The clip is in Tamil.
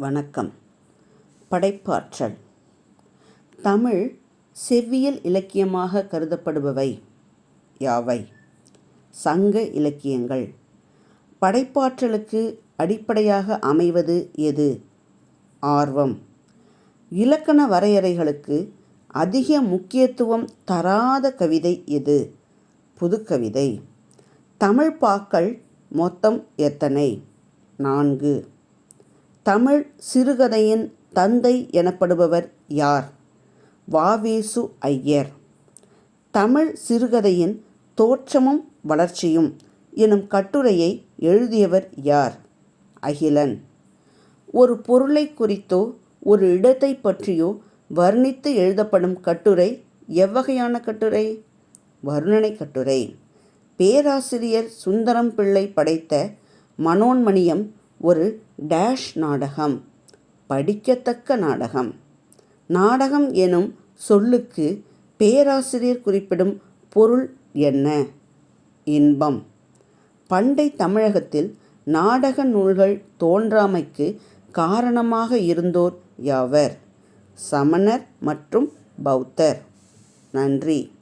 வணக்கம். படைப்பாற்றல். தமிழ் செவ்வியல் இலக்கியமாக கருதப்படுபவை யாவை? சங்க இலக்கியங்கள். படைப்பாற்றலுக்கு அடிப்படையாக அமைவது எது? ஆர்வம். இலக்கண வரையறைகளுக்கு அதிக முக்கியத்துவம் தராத கவிதை எது? புதுக்கவிதை. தமிழ் பாக்கள் மொத்தம் எத்தனை? நான்கு. தமிழ் சிறுகதையின் தந்தை எனப்படுபவர் யார்? வாவேசு ஐயர். தமிழ் சிறுகதையின் தோற்றமும் வளர்ச்சியும் எனும் கட்டுரையை எழுதியவர் யார்? அகிலன். ஒரு பொருளை குறித்தோ ஒரு இடத்தை பற்றியோ வர்ணித்து எழுதப்படும் கட்டுரை எவ்வகையான கட்டுரை? வருணனை கட்டுரை. பேராசிரியர் சுந்தரம் பிள்ளை படைத்த மனோன்மணியம் ஒரு டேஷ் நாடகம் படிக்கத்தக்க நாடகம். நாடகம் எனும் சொல்லுக்கு பேராசிரியர் குறிப்பிடும் பொருள் என்ன? இன்பம். பண்டை தமிழகத்தில் நாடக நூல்கள் தோன்றாமைக்கு காரணமாக இருந்தோர் யாவர்? சமணர் மற்றும் பௌத்தர். நன்றி.